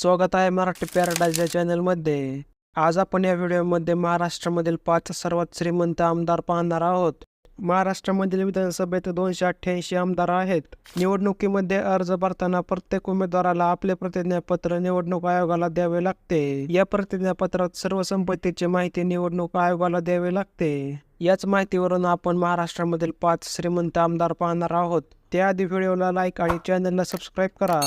स्वागत आहे मराठी पॅराडाईज या चॅनलमध्ये. आज आपण या व्हिडिओमध्ये महाराष्ट्रामधील पाच सर्वात श्रीमंत आमदार पाहणार आहोत. महाराष्ट्रामधील विधानसभेत दोनशे अठ्ठ्याऐंशी आमदार आहेत. निवडणुकीमध्ये अर्ज भरताना प्रत्येक उमेदवाराला आपले प्रतिज्ञापत्र निवडणूक आयोगाला द्यावे लागते. या प्रतिज्ञापत्रात सर्व संपत्तीची माहिती निवडणूक आयोगाला द्यावी लागते. याच माहितीवरून आपण महाराष्ट्रामधील पाच श्रीमंत आमदार पाहणार आहोत. त्याआधी व्हिडिओला लाईक आणि चॅनलला सबस्क्राईब करा.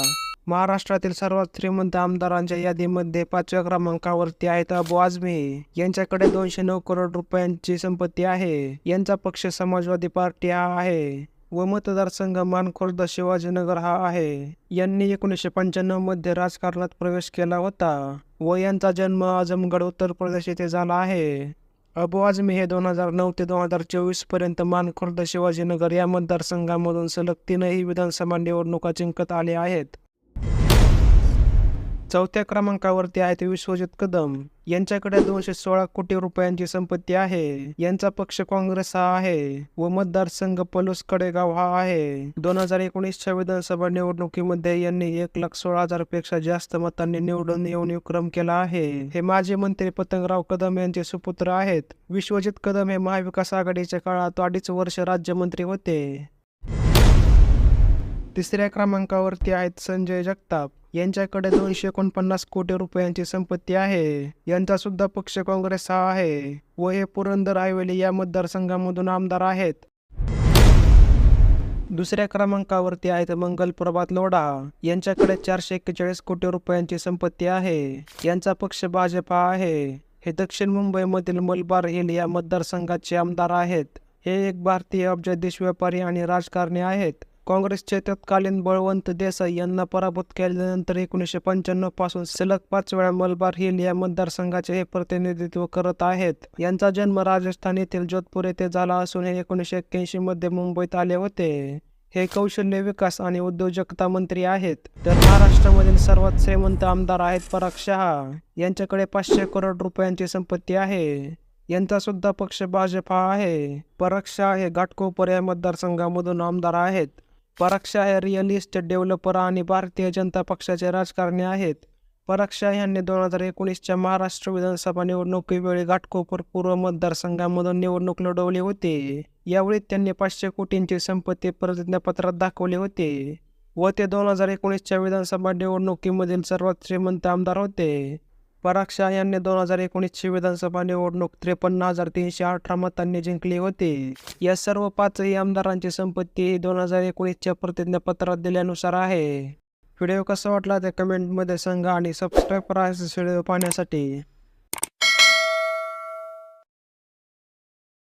महाराष्ट्रातील सर्वात श्रीमंत आमदारांच्या यादीमध्ये पाचव्या क्रमांकावरती आहेत अबू आझमी. यांच्याकडे दोनशे नऊ करोड रुपयांची संपत्ती आहे. यांचा पक्ष समाजवादी पार्टी हा आहे व मतदारसंघ मानखुर्द शिवाजीनगर हा आहे. यांनी एकोणीसशे पंच्याण्णवमध्ये राजकारणात प्रवेश केला होता व यांचा जन्म आजमगड उत्तर प्रदेश येथे झाला आहे. अबू आझमी हे दोन हजार नऊ ते दोन हजार चोवीसपर्यंत मानखुर्द शिवाजीनगर या मतदारसंघामधून सलग तीनही विधानसभा निवडणुका जिंकत आले आहेत. चौथ्या क्रमांकावरती आहेत विश्वजित कदम. यांच्याकडे दोनशे सोळा कोटी रुपयांची संपत्ती आहे. यांचा पक्ष काँग्रेस हा आहे व मतदारसंघ पलूस कडेगाव हा आहे. दोन हजार एकोणीसच्या विधानसभा निवडणुकीमध्ये यांनी एक लाख सोळा हजारपेक्षा जास्त मतांनी निवडून येऊन विक्रम केला आहे. हे माजी मंत्री पतंगराव कदम यांचे सुपुत्र आहेत. विश्वजित कदम हे महाविकास आघाडीच्या काळात अडीच वर्ष राज्यमंत्री होते. तिसऱ्या क्रमांकावरती आहेत संजय जगताप. यांच्याकडे दोनशे एकोणपन्नास कोटी रुपयांची संपत्ती आहे. यांचा सुद्धा पक्ष काँग्रेस हा आहे. व हे पुरंदर ऐवले या मतदारसंघामधून आमदार आहेत. दुसऱ्या क्रमांकावरती आहेत मंगल प्रभात लोढा. यांच्याकडे चारशे एक्केचाळीस कोटी रुपयांची संपत्ती आहे. यांचा पक्ष भाजपा आहे. हे दक्षिण मुंबईमधील मलबार हिल या मतदारसंघाचे आमदार आहेत. हे एक भारतीय अब्जाधीश व्यापारी आणि राजकारणी आहेत. काँग्रेसचे तत्कालीन बळवंत देसाई यांना पराभूत केल्यानंतर एकोणीसशे पंच्याण्णवपासून सलग पाच वेळा मलबार हिल या मतदारसंघाचे हे प्रतिनिधित्व करत आहेत. यांचा जन्म राजस्थान येथील जोधपूर येथे झाला असून हे एकोणीसशे एक्क्याऐंशी मध्ये मुंबईत आले होते. हे कौशल्य विकास आणि उद्योजकता मंत्री आहेत. तर महाराष्ट्रामधील सर्वात श्रीमंत आमदार आहेत पराग शहा. यांच्याकडे पाचशे करोड रुपयांची संपत्ती आहे. यांचा सुद्धा पक्ष भाजप हा आहे. पराग शहा हे घाटकोपर या मतदारसंघामधून आमदार आहेत. Parag Shah real estate developer आणि भारतीय जनता पक्षाचे राजकारणी आहेत. परक्षा यांनी दोन हजार एकोणीसच्या महाराष्ट्र विधानसभा निवडणुकीवेळी घाटकोपर पूर्व मतदारसंघामधून निवडणूक लढवली होती. यावेळी त्यांनी पाचशे कोटींची संपत्ती प्रतिज्ञापत्रात दाखवली होती व ते दोन हजार एकोणीसच्या विधानसभा निवडणुकीमधील सर्वात श्रीमंत आमदार होते. पराग शाह यांनी दोन हजार एकोणीसची विधानसभा निवडणूक त्रेपन्न हजार तीनशे अठरा मतांनी जिंकली होती. या सर्व पाचही आमदारांची संपत्ती दोन हजार एकोणीसच्या प्रतिज्ञापत्रात दिल्यानुसार आहे. व्हिडिओ कसा वाटला ते कमेंटमध्ये सांगा आणि सबस्क्राईब करा व्हिडिओ पाहण्यासाठी.